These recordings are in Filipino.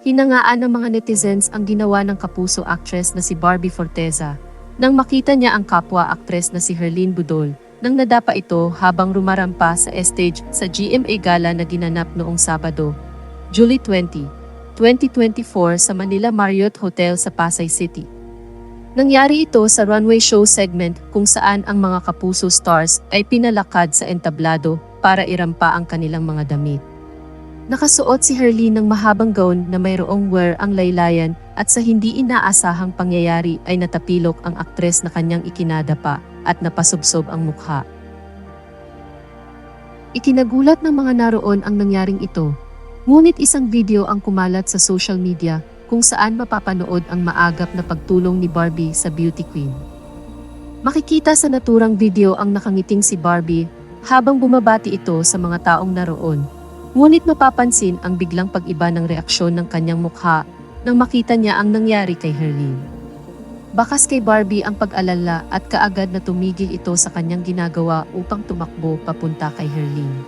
Hinangaan ng mga netizens ang ginawa ng kapuso actress na si Barbie Forteza nang makita niya ang kapwa actress na si Herlene Budol nang nadapa ito habang rumarampa sa stage sa GMA Gala na ginanap noong Sabado, July 20, 2024 sa Manila Marriott Hotel sa Pasay City. Nangyari ito sa runway show segment kung saan ang mga kapuso stars ay pinalakad sa entablado para irampa ang kanilang mga damit. Nakasuot si Herlene ng mahabang gown na mayroong wear ang laylayan at sa hindi inaasahang pangyayari ay natapilok ang aktres na kanyang ikinadapa at napasubsob ang mukha. Ikinagulat ng mga naroon ang nangyaring ito. Ngunit isang video ang kumalat sa social media kung saan mapapanood ang maagap na pagtulong ni Barbie sa beauty queen. Makikita sa naturang video ang nakangiting si Barbie habang bumabati ito sa mga taong naroon. Ngunit mapapansin ang biglang pag-iba ng reaksyon ng kanyang mukha nang makita niya ang nangyari kay Herlene. Bakas kay Barbie ang pag-alala at kaagad na tumigil ito sa kanyang ginagawa upang tumakbo papunta kay Herlene.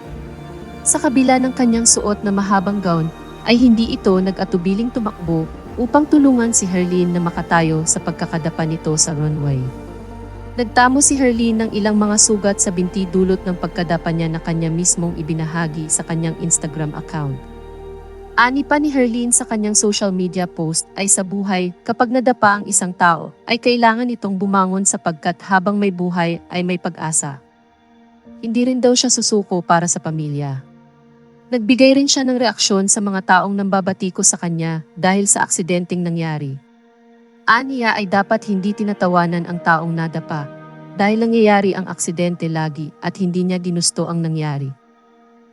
Sa kabila ng kanyang suot na mahabang gown, ay hindi ito nag-atubiling tumakbo upang tulungan si Herlene na makatayo sa pagkakadapa nito sa runway. Nagtamo si Herlene ng ilang mga sugat sa binti dulot ng pagkadapa niya na kanya mismong ibinahagi sa kanyang Instagram account. Ani pa ni Herlene sa kanyang social media post ay sa buhay, kapag nadapa ang isang tao, ay kailangan itong bumangon sapagkat habang may buhay ay may pag-asa. Hindi rin daw siya susuko para sa pamilya. Nagbigay rin siya ng reaksyon sa mga taong nambabati ko sa kanya dahil sa aksidenteng nangyari. Aniya ay dapat hindi tinatawanan ang taong nadapa dahil nangyayari ang aksidente lagi at hindi niya ginusto ang nangyari.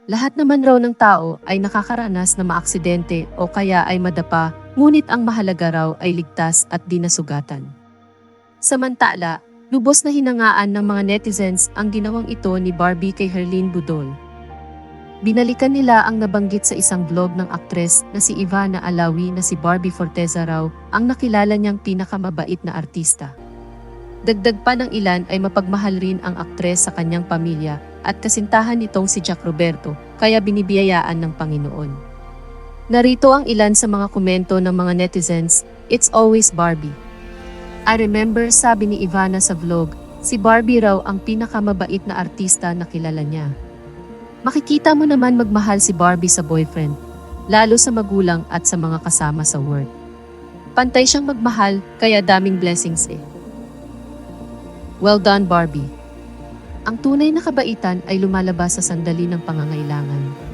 Lahat naman raw ng tao ay nakakaranas na maaksidente o kaya ay madapa, ngunit ang mahalaga raw ay ligtas at di nasugatan. Samantala, lubos na hinangaan ng mga netizens ang ginawang ito ni Barbie kay Herlene Budol. Binalikan nila ang nabanggit sa isang vlog ng aktres na si Ivana Alawi na si Barbie Forteza raw ang nakilala niyang pinakamabait na artista. Dagdag pa ng ilan ay mapagmahal rin ang aktres sa kanyang pamilya at kasintahan nitong si Jack Roberto kaya binibiyayaan ng Panginoon. Narito ang ilan sa mga komento ng mga netizens, It's always Barbie. I remember sabi ni Ivana sa vlog, si Barbie raw ang pinakamabait na artista na kilala niya. Makikita mo naman magmahal si Barbie sa boyfriend, lalo sa magulang at sa mga kasama sa work. Pantay siyang magmahal, kaya daming blessings eh. Well done Barbie. Ang tunay na kabaitan ay lumalabas sa sandali ng pangangailangan.